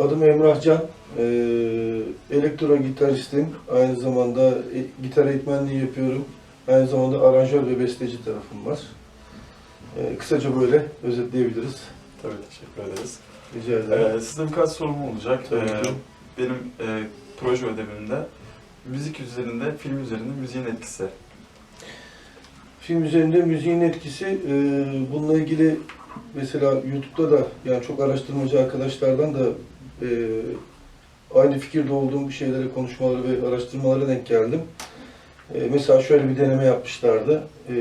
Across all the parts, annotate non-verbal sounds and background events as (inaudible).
Adım Emrah Can. Ee, elektro gitaristim. Aynı zamanda e, gitar eğitmenliği yapıyorum. Aynı zamanda aranjör ve besteci tarafım var. Ee, kısaca böyle özetleyebiliriz. Tabii teşekkür ederiz. Rica ederim. Ee, size birkaç sorum olacak. Tabii Ee, benim e, proje ödevimde müzik üzerinde, film üzerinde müziğin etkisi. Film üzerinde müziğin etkisi, e, bununla ilgili mesela YouTube'da da yani çok araştırmacı arkadaşlardan da e, aynı fikirde olduğum bir şeylere, konuşmaları ve araştırmalara denk geldim. E, mesela şöyle bir deneme yapmışlardı. E,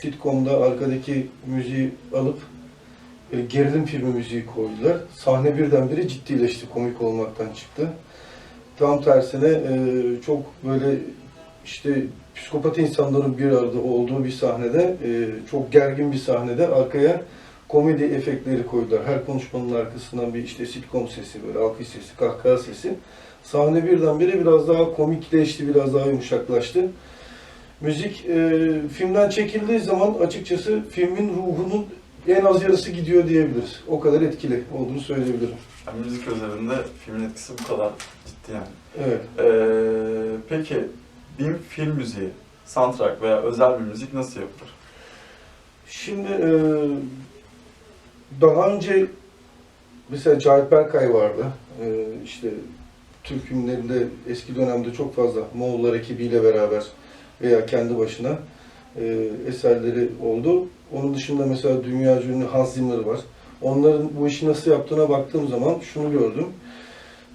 sitcom'da arkadaki müziği alıp e, gerilim filmi müziği koydular. Sahne birdenbire ciddileşti, komik olmaktan çıktı. Tam tersine e, çok böyle işte psikopat insanların bir arada olduğu bir sahnede, e, çok gergin bir sahnede arkaya komedi efektleri koydular. Her konuşmanın arkasından bir işte sitcom sesi, böyle alkış sesi, kahkaha sesi. Sahne birdenbire biraz daha komikleşti, biraz daha yumuşaklaştı. Müzik e, filmden çekildiği zaman açıkçası filmin ruhunun en az yarısı gidiyor diyebiliriz. O kadar etkili olduğunu söyleyebilirim. Yani müzik üzerinde filmin etkisi bu kadar ciddi yani. Evet. Ee, peki bir film müziği, soundtrack veya özel bir müzik nasıl yapılır? Şimdi e, daha önce mesela Cahit Berkay vardı. E, işte Türk filmlerinde eski dönemde çok fazla Moğollar ekibiyle beraber veya kendi başına e, eserleri oldu. Onun dışında mesela dünya ünlü Hans Zimmer var. Onların bu işi nasıl yaptığına baktığım zaman şunu gördüm.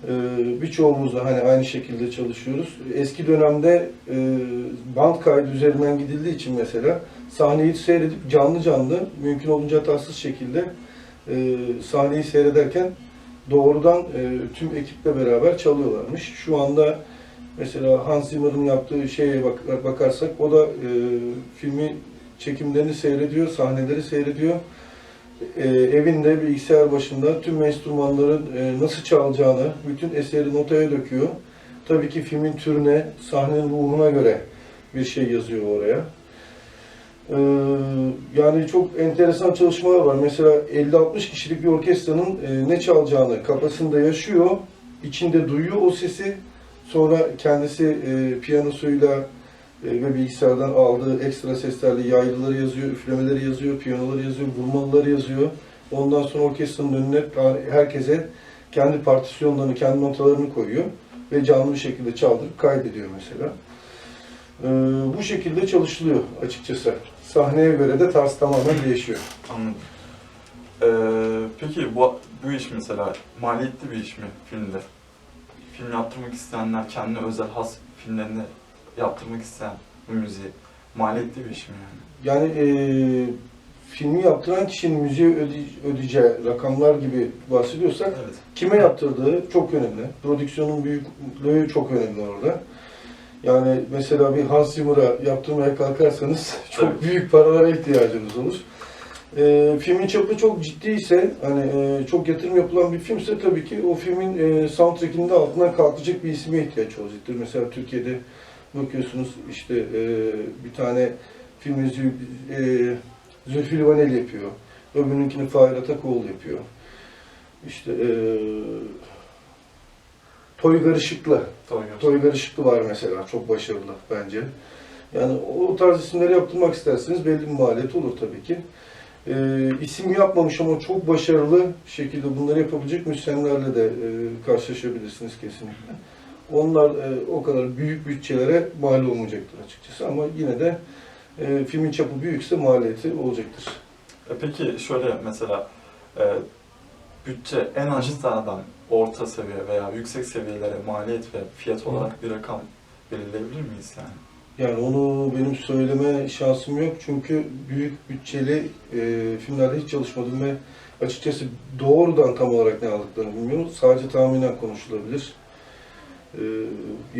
Ee, birçoğumuz da hani aynı şekilde çalışıyoruz. Eski dönemde e, band kaydı üzerinden gidildiği için mesela sahneyi seyredip canlı canlı mümkün olunca hatasız şekilde e, sahneyi seyrederken doğrudan e, tüm ekiple beraber çalıyorlarmış. Şu anda mesela Hans Zimmer'ın yaptığı şeye bak- bakarsak o da filmi çekimlerini seyrediyor, sahneleri seyrediyor. E, evinde bilgisayar başında tüm enstrümanların e, nasıl çalacağını, bütün eseri notaya döküyor. Tabii ki filmin türüne, sahnenin ruhuna göre bir şey yazıyor oraya. E, yani çok enteresan çalışmalar var. Mesela 50-60 kişilik bir orkestranın e, ne çalacağını kafasında yaşıyor, içinde duyuyor o sesi. Sonra kendisi e, piyanosuyla ve bilgisayardan aldığı ekstra seslerle yaylıları yazıyor, üflemeleri yazıyor, piyanoları yazıyor, vurmalıları yazıyor. Ondan sonra orkestranın önüne herkese kendi partisyonlarını, kendi notalarını koyuyor ve canlı bir şekilde çaldırıp kaydediyor mesela. E, bu şekilde çalışılıyor açıkçası. Sahneye göre de tarz tamamen değişiyor. Anladım. Ee, peki bu, bu iş mesela maliyetli bir iş mi filmde? Film yaptırmak isteyenler kendi özel has filmlerini yaptırmak isteyen bu müziği maliyetli bir iş mi yani? Yani e, filmi yaptıran kişinin müziğe öde- ödeyeceği rakamlar gibi bahsediyorsak Evet. kime yaptırdığı çok önemli. Prodüksiyonun büyüklüğü çok önemli orada. Yani mesela bir Hans Zimmer'a yaptırmaya kalkarsanız (laughs) çok Evet. büyük paralara ihtiyacınız olur. Ee, filmin çapı çok ciddiyse, hani e, çok yatırım yapılan bir filmse tabii ki o filmin e, soundtrack'inde altından kalkacak bir isme ihtiyaç olacaktır. Mesela Türkiye'de bakıyorsunuz işte e, bir tane film müziği e, Zülfü Livaneli yapıyor. Öbürününkini Fahir Atakoğlu yapıyor. İşte e, Toygar Işıklı. Toygar Işıklı var mesela. Çok başarılı bence. Yani o tarz isimleri yaptırmak isterseniz belli bir maliyet olur tabii ki. E, isim yapmamış ama çok başarılı şekilde bunları yapabilecek müzisyenlerle de e, karşılaşabilirsiniz kesinlikle. Onlar e, o kadar büyük bütçelere mal olmayacaktır açıkçası ama yine de e, filmin çapı büyükse maliyeti olacaktır. E peki şöyle mesela e, bütçe en aşağıdan orta seviye veya yüksek seviyelere maliyet ve fiyat olarak bir rakam belirleyebilir miyiz yani? Yani onu benim söyleme şansım yok çünkü büyük bütçeli e, filmlerde hiç çalışmadım ve açıkçası doğrudan tam olarak ne aldıklarını bilmiyorum. Sadece tahminen konuşulabilir. E,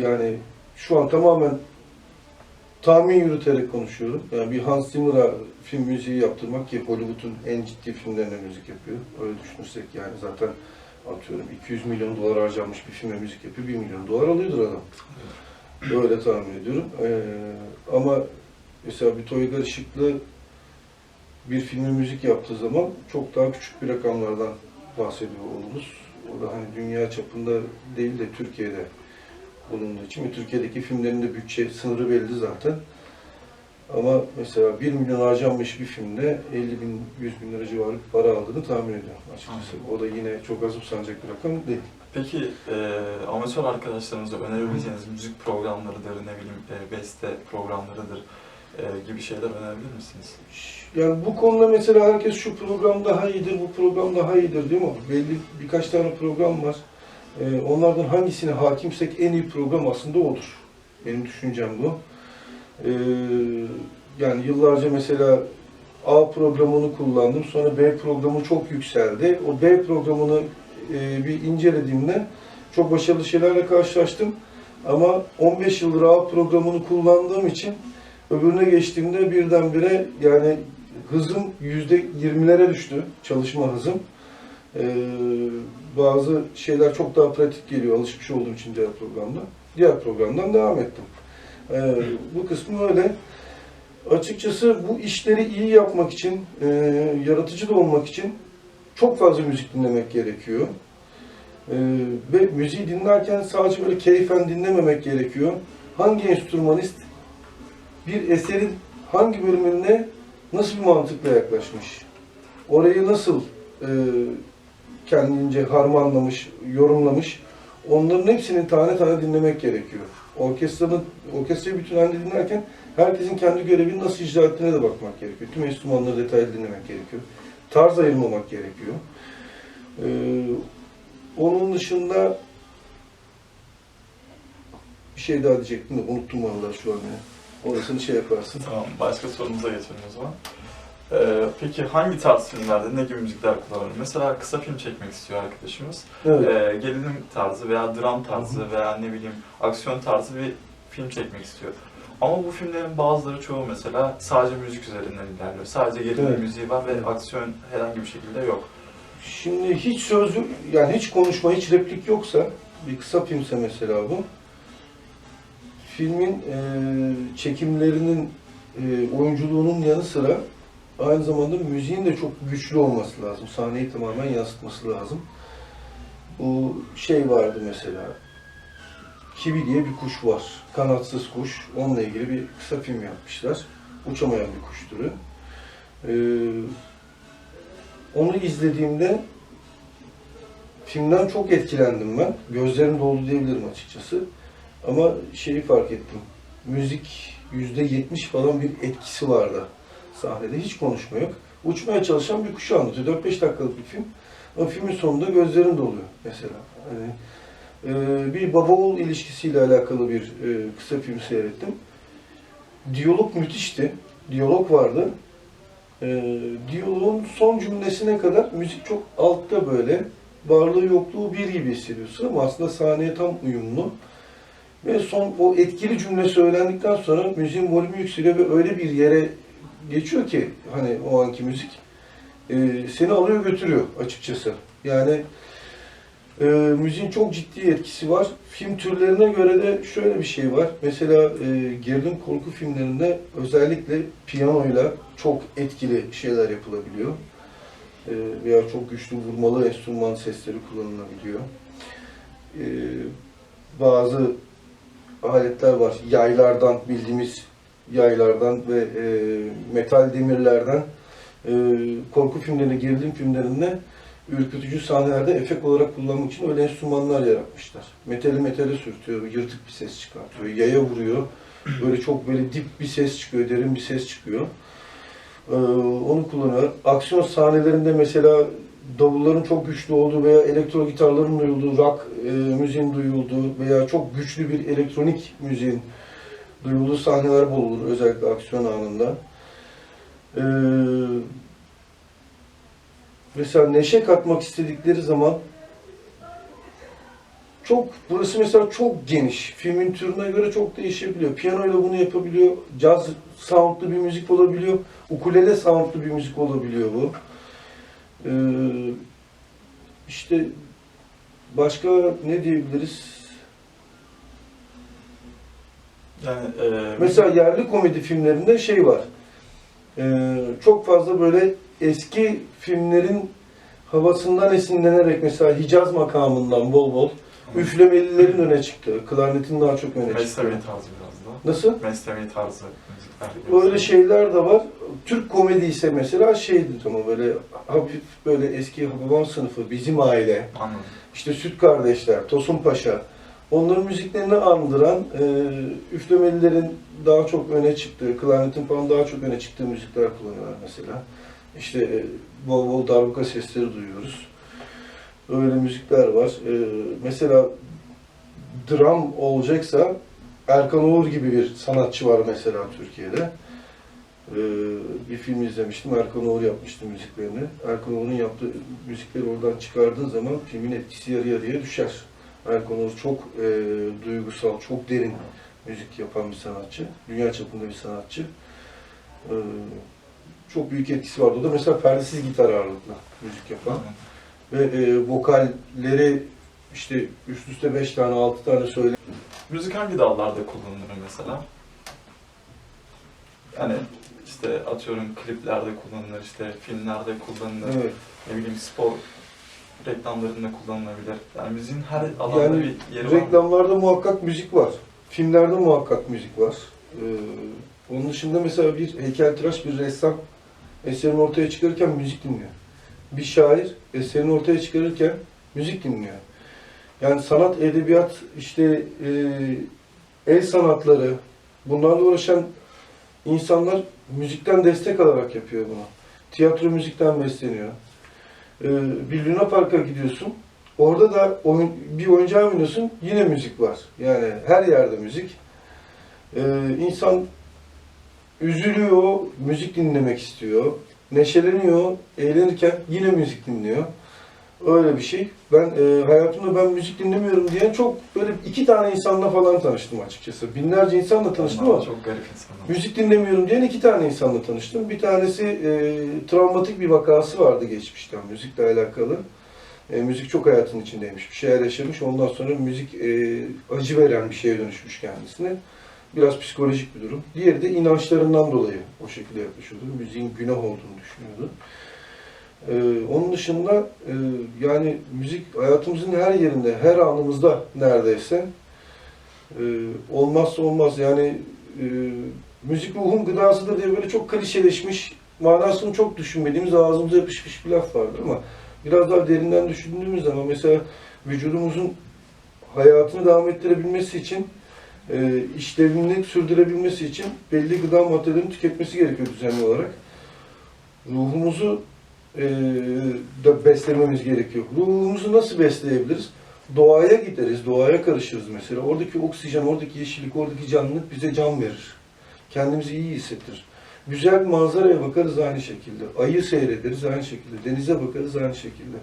yani şu an tamamen tahmin yürüterek konuşuyorum. Yani bir Hans Zimmer'a film müziği yaptırmak ki Hollywood'un en ciddi filmlerine müzik yapıyor. Öyle düşünürsek yani zaten atıyorum 200 milyon dolar harcanmış bir filme müzik yapıyor. 1 milyon dolar alıyordur adam. Böyle tahmin ediyorum. Ee, ama mesela bir Toygar Işıklı bir filme müzik yaptığı zaman çok daha küçük bir rakamlardan bahsediyor oluruz. O da hani dünya çapında değil de Türkiye'de bulunduğu için Türkiye'deki filmlerin de bütçe sınırı belli zaten. Ama mesela 1 milyon harcanmış bir filmde 50 bin, 100 bin lira civarı bir para aldığını tahmin ediyorum açıkçası. O da yine çok azımsanacak bir rakam değil. Peki e, amatör arkadaşlarınıza önerebileceğiniz müzik programlarıdır, ne bileyim e, beste programlarıdır e, gibi şeyler önerebilir misiniz? Yani bu konuda mesela herkes şu program daha iyidir, bu program daha iyidir değil mi? Belli birkaç tane program var. Ee, onlardan hangisine hakimsek en iyi program aslında odur. Benim düşüncem bu. Ee, yani yıllarca mesela A programını kullandım, sonra B programı çok yükseldi. O B programını e, bir incelediğimde çok başarılı şeylerle karşılaştım. Ama 15 yıldır A programını kullandığım için öbürüne geçtiğimde birdenbire yani hızım yüzde yirmilere düştü çalışma hızım. Ee, bazı şeyler çok daha pratik geliyor alışmış olduğum için diğer programda. Diğer programdan devam ettim. Ee, bu kısmı öyle. Açıkçası bu işleri iyi yapmak için, e, yaratıcı da olmak için çok fazla müzik dinlemek gerekiyor. Ee, ve müziği dinlerken sadece böyle keyfen dinlememek gerekiyor. Hangi enstrümanist bir eserin hangi bölümüne nasıl bir mantıkla yaklaşmış? Orayı nasıl e, kendince harmanlamış, yorumlamış? Onların hepsini tane tane dinlemek gerekiyor. Orkestranın, orkestrayı bütün halde dinlerken herkesin kendi görevini nasıl icra ettiğine de bakmak gerekiyor. Tüm enstrümanları detaylı dinlemek gerekiyor. Tarz ayırmamak gerekiyor. Ee, onun dışında bir şey daha diyecektim de unuttum vallahi şu an. Orasını şey yaparsın. Tamam, başka sorumuza geçelim o zaman. E, peki hangi tarz filmlerde ne gibi müzikler kullanılır? Mesela kısa film çekmek istiyor arkadaşımız. Evet. e, gerilim tarzı veya dram tarzı veya ne bileyim aksiyon tarzı bir film çekmek istiyor. Ama bu filmlerin bazıları çoğu mesela sadece müzik üzerinden ilerliyor. Sadece gerilim Evet. müziği var ve Evet. aksiyon herhangi bir şekilde yok. Şimdi hiç sözlü, yani hiç konuşma, hiç replik yoksa, bir kısa filmse mesela bu, filmin e, çekimlerinin, e, oyunculuğunun yanı sıra aynı zamanda müziğin de çok güçlü olması lazım. Sahneyi tamamen yansıtması lazım. Bu şey vardı mesela, Kivi diye bir kuş var. Kanatsız kuş. Onunla ilgili bir kısa film yapmışlar. Uçamayan bir kuş türü. Ee, onu izlediğimde filmden çok etkilendim ben. Gözlerim doldu diyebilirim açıkçası. Ama şeyi fark ettim. Müzik yüzde yetmiş falan bir etkisi vardı sahnede. Hiç konuşma yok. Uçmaya çalışan bir kuşu anlatıyor. 4-5 dakikalık bir film. Ama filmin sonunda gözlerin doluyor mesela. Hani, e, bir baba oğul ilişkisiyle alakalı bir e, kısa film seyrettim. Diyalog müthişti. Diyalog vardı. E, diyaloğun son cümlesine kadar müzik çok altta böyle varlığı yokluğu bir gibi hissediyorsun ama aslında sahneye tam uyumlu. Ve son o etkili cümle söylendikten sonra müziğin volümü yükseliyor ve öyle bir yere geçiyor ki hani o anki müzik e, seni alıyor götürüyor açıkçası. Yani e, müziğin çok ciddi etkisi var. Film türlerine göre de şöyle bir şey var. Mesela e, gerilim korku filmlerinde özellikle piyanoyla çok etkili şeyler yapılabiliyor. E, veya çok güçlü vurmalı enstrüman sesleri kullanılabiliyor. E, bazı aletler var. Yaylardan, bildiğimiz yaylardan ve e, metal demirlerden e, korku filmlerinde, gerilim filmlerinde ürkütücü sahnelerde efekt olarak kullanmak için öyle enstrümanlar yaratmışlar. Metali metale sürtüyor, yırtık bir ses çıkartıyor, yaya vuruyor. Böyle çok böyle dip bir ses çıkıyor, derin bir ses çıkıyor. Ee, onu kullanıyor. Aksiyon sahnelerinde mesela davulların çok güçlü olduğu veya elektro gitarların duyulduğu, rock e, müziğin duyulduğu veya çok güçlü bir elektronik müziğin duyulduğu sahneler bol olur özellikle aksiyon anında. Ee, mesela neşe katmak istedikleri zaman çok, burası mesela çok geniş. Filmin türüne göre çok değişebiliyor. Piyano ile bunu yapabiliyor. Caz soundlu bir müzik olabiliyor. Ukulele soundlu bir müzik olabiliyor bu. Ee, işte başka ne diyebiliriz? Yani e, Mesela yerli komedi filmlerinde şey var. Ee, çok fazla böyle eski filmlerin havasından esinlenerek mesela Hicaz makamından bol bol üflemelilerin öne çıktığı, klarnetin daha çok öne çıktığı. Mesnevi tarzı biraz da. Nasıl? Mesnevi tarzı müzikler. Öyle şeyler de var. Türk komedi ise mesela şeydir ama böyle hafif böyle eski babam sınıfı, bizim aile, Anladım. işte Süt Kardeşler, Tosun Paşa. Onların müziklerini andıran, e, üflemelilerin daha çok öne çıktığı, klarnetin falan daha çok öne çıktığı müzikler kullanıyorlar mesela. İşte e, bol bol darbuka sesleri duyuyoruz. Öyle müzikler var. E, mesela dram olacaksa Erkan Oğur gibi bir sanatçı var mesela Türkiye'de. Ee, bir film izlemiştim. Erkan Oğur yapmıştı müziklerini. Erkan Oğur'un yaptığı müzikleri oradan çıkardığın zaman filmin etkisi yarı yarıya düşer. Erkan çok e, duygusal, çok derin müzik yapan bir sanatçı. Dünya çapında bir sanatçı. Ee, çok büyük etkisi vardı. O da mesela perdesiz gitar ağırlıklı müzik yapan ve e, vokalleri işte üst üste 5 tane 6 tane söyle. Müzik hangi dallarda kullanılır mesela? Yani işte atıyorum kliplerde kullanılır, işte filmlerde kullanılır, Evet. ne bileyim spor reklamlarında kullanılabilir. Yani müziğin her alanda Yani bir yeri var. reklamlarda muhakkak müzik var. Filmlerde muhakkak müzik var. Ee, onun dışında mesela bir heykeltıraş, bir ressam eserini ortaya çıkarırken müzik dinliyor. Bir şair eserini ortaya çıkarırken müzik dinliyor. Yani sanat, edebiyat, işte e, el sanatları, bunlarla uğraşan insanlar müzikten destek alarak yapıyor bunu. Tiyatro müzikten besleniyor. Ee, bir Luna Park'a gidiyorsun, orada da oyun, bir oyuncağa biniyorsun, yine müzik var. Yani her yerde müzik. Ee, insan üzülüyor, müzik dinlemek istiyor. Neşeleniyor, eğlenirken yine müzik dinliyor. Öyle bir şey. Ben e, hayatımda ben müzik dinlemiyorum diyen çok böyle iki tane insanla falan tanıştım açıkçası. Binlerce insanla tanıştım ama çok garip insanlar. müzik dinlemiyorum diyen iki tane insanla tanıştım. Bir tanesi e, travmatik bir vakası vardı geçmişten müzikle alakalı. E, müzik çok hayatının içindeymiş. Bir şeyler yaşamış. Ondan sonra müzik e, acı veren bir şeye dönüşmüş kendisine. Biraz psikolojik bir durum. Diğeri de inançlarından dolayı o şekilde yaklaşıyordu. Müziğin günah olduğunu düşünüyordu. Ee, onun dışında e, yani müzik hayatımızın her yerinde, her anımızda neredeyse e, olmazsa olmaz. Yani e, müzik ruhun gıdasıdır diye böyle çok klişeleşmiş, manasını çok düşünmediğimiz ağzımıza yapışmış bir laf vardır ama biraz daha derinden düşündüğümüz zaman mesela vücudumuzun hayatını devam ettirebilmesi için e, işlevini sürdürebilmesi için belli gıda maddelerini tüketmesi gerekiyor düzenli olarak. Ruhumuzu e, da beslememiz gerekiyor. Ruhumuzu nasıl besleyebiliriz? Doğaya gideriz, doğaya karışırız mesela. Oradaki oksijen, oradaki yeşillik, oradaki canlılık bize can verir. Kendimizi iyi hissettirir. Güzel bir manzaraya bakarız aynı şekilde. Ayı seyrederiz aynı şekilde. Denize bakarız aynı şekilde.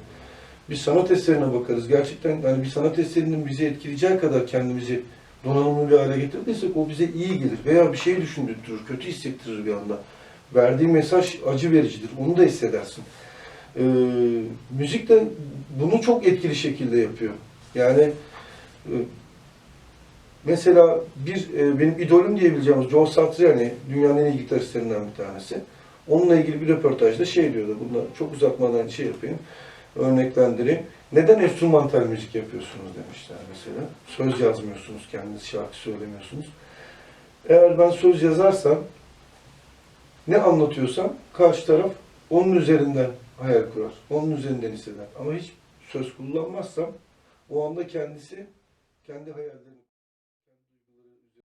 Bir sanat eserine bakarız. Gerçekten yani bir sanat eserinin bizi etkileyeceği kadar kendimizi donanımlı bir hale getirdiysek o bize iyi gelir. Veya bir şey düşündürtür, kötü hissettirir bir anda. Verdiği mesaj acı vericidir. Onu da hissedersin. Ee, müzik de bunu çok etkili şekilde yapıyor. Yani e, mesela bir e, benim idolüm diyebileceğimiz Joe Satriani dünyanın en iyi gitaristlerinden bir tanesi. Onunla ilgili bir röportajda şey diyordu. Bunu çok uzatmadan şey yapayım. Örneklendireyim. Neden enstrümantal müzik yapıyorsunuz demişler mesela. Söz yazmıyorsunuz, kendiniz şarkı söylemiyorsunuz. Eğer ben söz yazarsam ne anlatıyorsam karşı taraf onun üzerinden hayal kurar. Onun üzerinden hisseder. Ama hiç söz kullanmazsam o anda kendisi kendi hayallerini